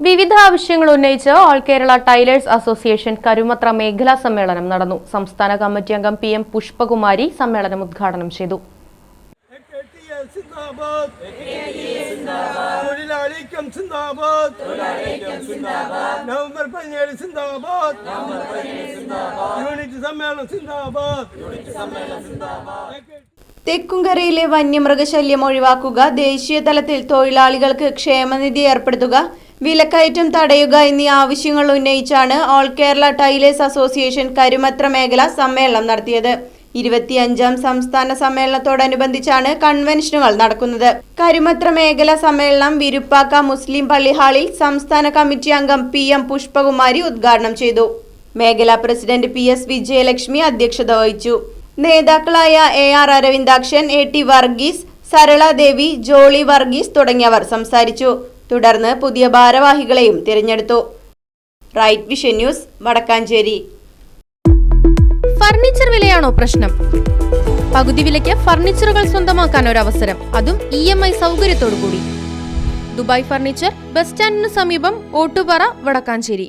വിവിധ ആവശ്യങ്ങൾ ഉന്നയിച്ച് all Kerala tailors association Karumathra മേഖലാ സമ്മേളനം നടന്നു. സംസ്ഥാന കമ്മിറ്റി അംഗം പി എം പുഷ്പകുമാരി സമ്മേളനം ഉദ്ഘാടനം ചെയ്തു. സിന്ദാബാദ്. തൊഴിലാളിക്കം സിന്ദാബാദ്. നവംബർ പതിനേഴ് സിന്ദാബാദ്. യൂണിറ്റ് സമ്മേളനം സിന്ദാബാദ്. തെക്കുംകരയിലെ വന്യമൃഗശല്യം ഒഴിവാക്കുക ദേശീയ തലത്തിൽ തൊഴിലാളികൾക്ക് ക്ഷേമനിധി ഏർപ്പെടുത്തുക വിലക്കയറ്റം തടയുക എന്നീ ആവശ്യങ്ങൾ ഉന്നയിച്ചാണ് all Kerala tailors association Karumathra മേഖല സമ്മേളനം നടത്തിയത്. ഇരുപത്തിയഞ്ചാം സംസ്ഥാന സമ്മേളനത്തോടനുബന്ധിച്ചാണ് കൺവെൻഷനുകൾ നടക്കുന്നത്. കരുമത്ര മേഖല സമ്മേളനം വിരുപ്പാക്ക മുസ്ലിം പള്ളിഹാളിൽ സംസ്ഥാന കമ്മിറ്റി അംഗം പി എം പുഷ്പകുമാരി ഉദ്ഘാടനം ചെയ്തു. മേഖലാ പ്രസിഡന്റ് പി എസ് വിജയലക്ഷ്മി അധ്യക്ഷത വഹിച്ചു. നേതാക്കളായ A R Aravindakshan A T Varghese Saraladevi Jolly Varghese തുടങ്ങിയവർ സംസാരിച്ചു. തുടർന്ന് പുതിയ ഭാരവാഹികളെയും തിരഞ്ഞെടുത്തു. Right Vision News Vadakkanchery. Furniture വിലയാണോ പ്രശ്നം? പകുതി വിലയ്ക്ക് ഫർണിച്ചറുകൾ സ്വന്തമാക്കാൻ ഒരു അവസരം അതും ഇ എം ഐ സൗകര്യത്തോടു കൂടി ദുബായ് ഫർണിച്ചർ ബസ് സ്റ്റാൻഡിന് സമീപം ഓട്ടുപാറ വടക്കാഞ്ചേരി.